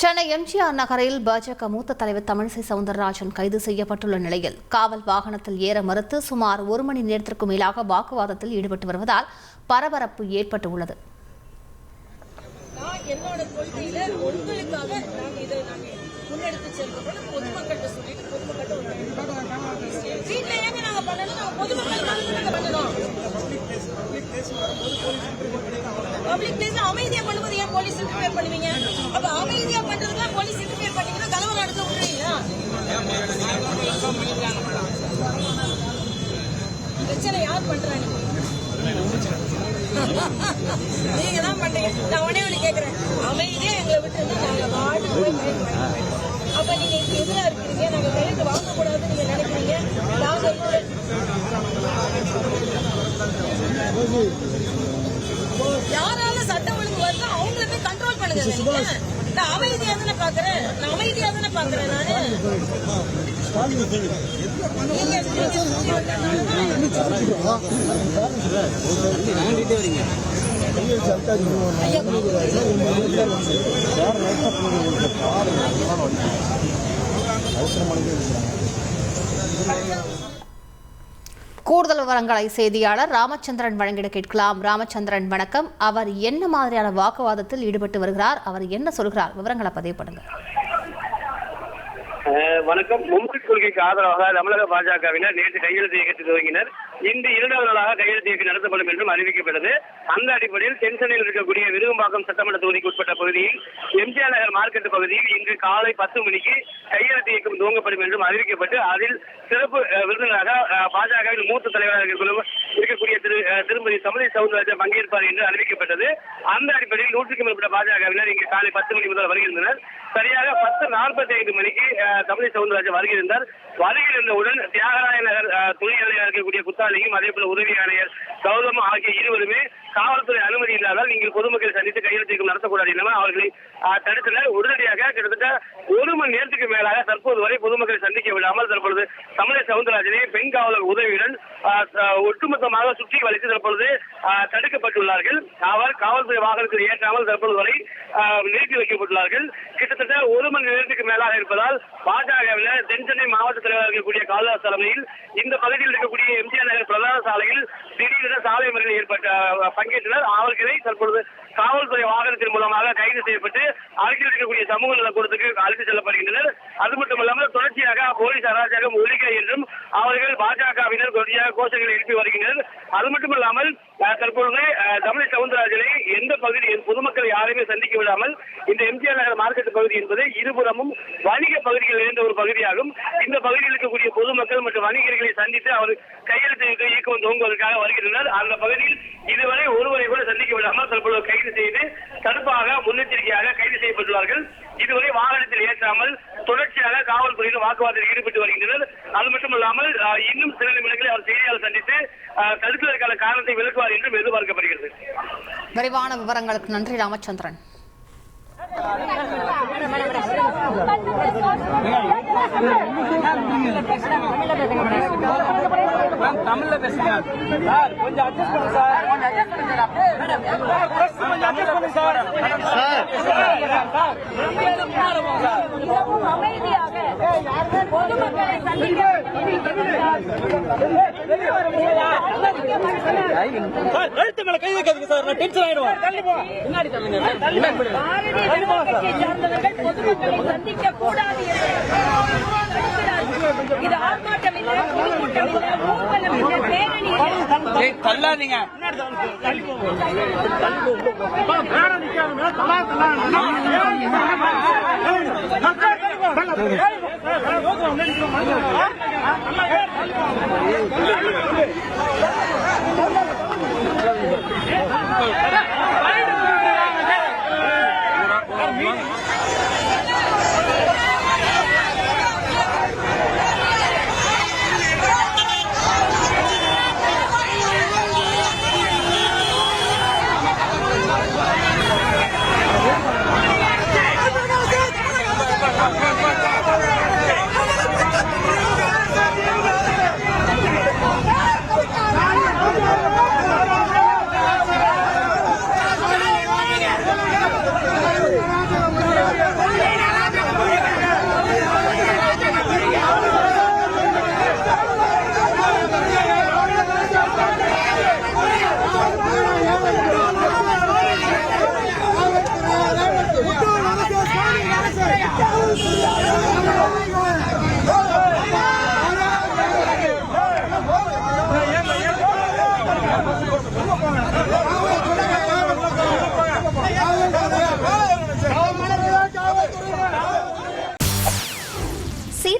சென்னை எம்ஜிஆர் நகரில் பாஜக மூத்த தலைவர் தமிழிசை சவுந்தரராஜன் கைது செய்யப்பட்டுள்ள நிலையில் காவல் வாகனத்தில் ஏற மறுத்து சுமார் ஒரு மணி நேரத்திற்கும் மேலாக வாக்குவாதத்தில் ஈடுபட்டு வருவதால் பரபரப்பு ஏற்பட்டுள்ளது. அமைதியா போலீஸ் இன்டர்ஃபியர் பண்ணுவீங்க. அப்ப அமைதியா பண்றதுக்குலாம் போலீஸ் இன்டர்ஃபியர் பண்ணீங்கன்னா கலவரம் நடத்த விட்டுறீங்களா பிரச்சனை யார் பண்றாங்க நீங்க தான் பண்றீங்க. நான் உடனே ஒண்ணு கேக்குறேன். அமைதியா எங்களை விட்டு நாங்க பாட்டு போய் அப்ப நீங்க இதுக்கு எதிரா இருக்கிறீங்க. நாங்க கைது வாங்க கூடாதுன்னு நீங்க நினைக்கிறீங்க. நாங்க நான் அமைதியா தானே பாக்குறேன்? நான் அமைதியா தானே பாக்குறேன் நானு? நீங்க கூடுதல் விவரங்களை செய்தியாளர் ராமச்சந்திரன் வழங்கிட கேட்கலாம். ராமச்சந்திரன் வணக்கம். அவர் என்ன மாதிரியான வாக்குவாதத்தில் ஈடுபட்டு வருகிறார்? அவர் என்ன சொல்கிறார்? விவரங்களை பதிவு பண்ணுங்க வணக்கம். மும்பை கொள்கைக்கு ஆதரவாக தமிழக பாஜகவினர் நேற்று கையெழுத்து இயக்கத்தை துவங்கினர். இன்று இரண்டாவது நாளாக கையெழுத்து இயக்கம் நடத்தப்படும் என்றும் அறிவிக்கப்பட்டது. அந்த அடிப்படையில் தென்சென்னையில் இருக்கக்கூடிய விருகம்பாக்கம் சட்டமன்ற தொகுதிக்கு உட்பட்ட பகுதியில் எம்ஜிஆர் நகர் மார்க்கெட் பகுதியில் இன்று காலை பத்து மணிக்கு கையெழுத்து இயக்கம் துவங்கப்படும் என்றும் அறிவிக்கப்பட்டு அதில் சிறப்பு விருந்தினராக பாஜகவின் மூத்த தலைவராக இருக்கக்கூடிய- திரு திருமதி தமிழை சவுந்தரராஜன் பங்கேற்பார் என்று அறிவிக்கப்பட்டது. அந்த அடிப்படையில் நூற்றுக்கும் மேற்பட்ட பாஜகவினர் இங்கு காலை பத்து மணி முதல் வருகின்றனர். சரியாக பத்து நாற்பத்தி ஐந்து மணிக்கு அஹ், தமிழை சவுந்தரராஜன் வருகிறார் வருகின்றவுடன் தியாகராய நகர் துணை ஆணையர் இருக்கக்கூடிய குத்தாலியும் அதே போல உதவி ஆணையர் கௌதம் ஆகிய இருவருமே காவல்துறை அனுமதி இல்லாதால் நீங்கள் பொதுமக்களை சந்தித்து கையெழுத்து நடத்தக்கூடாது என அவர்களை தடுத்தனர். உடனடியாக கிட்டத்தட்ட ஒரு மணி நேரத்துக்கு மேலாக தற்போது வரை பொதுமக்களை சந்திக்க விடாமல் தற்பொழுது தமிழக சவுந்தரராஜனை பெண் காவலர் உதவியுடன் ஒட்டுமொத்தமாக சுற்றி வளைத்து தற்பொழுது தடுக்கப்பட்டுள்ளார்கள். அவர் காவல்துறை வாகனத்தில் ஏற்றாமல் தற்போது வரை நிறுத்தி வைக்கப்பட்டுள்ளார்கள். கிட்டத்தட்ட ஒரு மணி நேரத்துக்கு மேலாக இருப்பதால் பாஜகவினர் தென்சென்னை மாவட்ட தலைவர் இருக்கக்கூடிய காளிதாஸ் தலைமையில் இந்த பகுதியில் இருக்கக்கூடிய எம்ஜிஆர் நகர் பிரதான சாலையில் திடீரென சாலை மறியல் ஏற்பட்ட பங்கேற்றனர். அவர்களை தற்பொழுது காவல்துறை வாகனத்தின் மூலமாக கைது செய்யப்பட்டு அருகில் இருக்கக்கூடிய சமூக நலக்கூடத்துக்கு அழைத்து செல்லப்படுகின்றனர். அது மட்டுமல்லாமல் தொடர்ச்சியாக போலீஸ் அராஜகம் ஒழிக்க என்றும் அவர்கள் பாஜகவினர் தொடர்ச்சியாக கோஷங்களை எழுப்பி வருகின்றனர். அது மட்டுமல்லாமல் அஹ், தற்பொழுது தமிழை சவுந்தரராஜனை எந்த பகுதி பொதுமக்கள் யாரையுமே சந்திக்க விடாமல் இந்த எம்ஜிஆர் நகர் மார்க்கெட் பகுதி என்பது இருபுறமும் வணிக பகுதிகள் இருந்த ஒரு பகுதியாகும். இந்த பகுதியில் இருக்கக்கூடிய பொதுமக்கள் மற்றும் வணிகர்களை சந்தித்து அவர் கையெழுத்து இயக்கம் துவங்குவதற்காக வருகின்றனர். அந்த பகுதியில் இதுவரை ஒருவரை கூட சந்திக்க விடாமல் தற்பொழுது கைது செய்து தடுப்பாக முன்னே முன்னெச்சரிக்கையாக கைது செய்யப்பட்டுள்ளார்கள். இதுவரை வாகனத்தில் ஏற்றாமல் தொடர்ச்சியாக காவல்துறையில் வாக்குவாதத்தில் ஈடுபட்டு வருகின்றனர். அது மட்டுமல்லாமல் அஹ், இன்னும் சில நிமிடங்களில் அவர் செய்தியாளர் சந்தித்து தடுப்பதற்கான காரணத்தை விளக்குவார் என்றும் எதிர்பார்க்கப்படுகிறது. விரிவான விவரங்களுக்கு நன்றி ராமச்சந்திரன். தமிழ்ல பேசுங்க சார் கொஞ்சம் அட்ஜஸ்ட் பண்ணுங்க சார். கொஞ்சம் அட்ஜஸ்ட் பண்ணுங்க கொஞ்சம் அட்ஜஸ்ட் பண்ணுங்க சார். மிகவும் அமைதியாக. பொதுமக்களை சந்திக்க சார் கழுத்து மேல கை வைக்காதீங்க சார். நான் டென்ஷன் ஆயிடுவேன். பின்னாடி தள்ளுங்க. பாரதிய ஜனதா கட்சியை சார்ந்தவர்கள் பொதுமக்களை சந்திக்க கூடாது என்று. இது ஆர்ப்பாட்டம் இல்லை பொதுக்கூட்டம் இல்லை ஊர்வலம் இல்லை பேரணி இல்லை ஏய் தள்ளாதீங்க